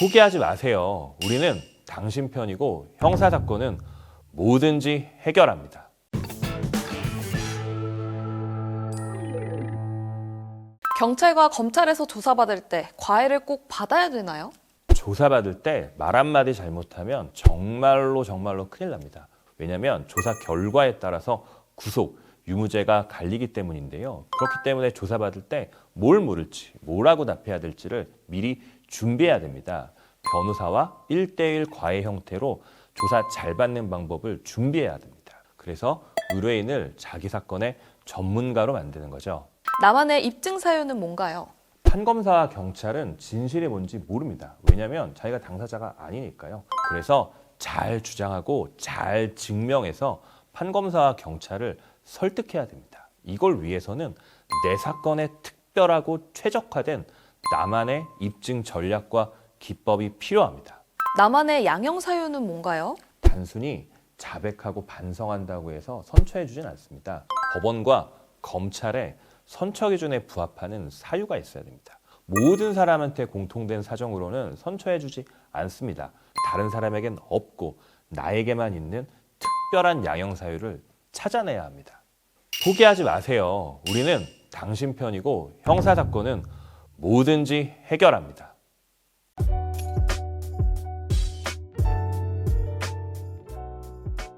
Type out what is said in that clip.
포기하지 마세요. 우리는 당신 편이고 형사 사건은 뭐든지 해결합니다. 경찰과 검찰에서 조사받을 때 과외를 꼭 받아야 되나요? 조사받을 때 말 한마디 잘못하면 정말로 정말로 큰일 납니다. 왜냐하면 조사 결과에 따라서 구속, 유무죄가 갈리기 때문인데요. 그렇기 때문에 조사받을 때 뭘 물을지, 뭐라고 답해야 될지를 미리 준비해야 됩니다. 변호사와 1대1 과외 형태로 조사 잘 받는 방법을 준비해야 됩니다. 그래서 의뢰인을 자기 사건의 전문가로 만드는 거죠. 나만의 입증 사유는 뭔가요? 판검사와 경찰은 진실이 뭔지 모릅니다. 왜냐하면 자기가 당사자가 아니니까요. 그래서 잘 주장하고 잘 증명해서 판검사와 경찰을 설득해야 됩니다. 이걸 위해서는 내 사건에 특별하고 최적화된 나만의 입증 전략과 기법이 필요합니다. 나만의 양형 사유는 뭔가요? 단순히 자백하고 반성한다고 해서 선처해 주진 않습니다. 법원과 검찰의 선처 기준에 부합하는 사유가 있어야 됩니다. 모든 사람한테 공통된 사정으로는 선처해 주지 않습니다. 다른 사람에겐 없고 나에게만 있는 특별한 양형 사유를 찾아내야 합니다. 포기하지 마세요. 우리는 당신 편이고 형사 사건은 뭐든지 해결합니다.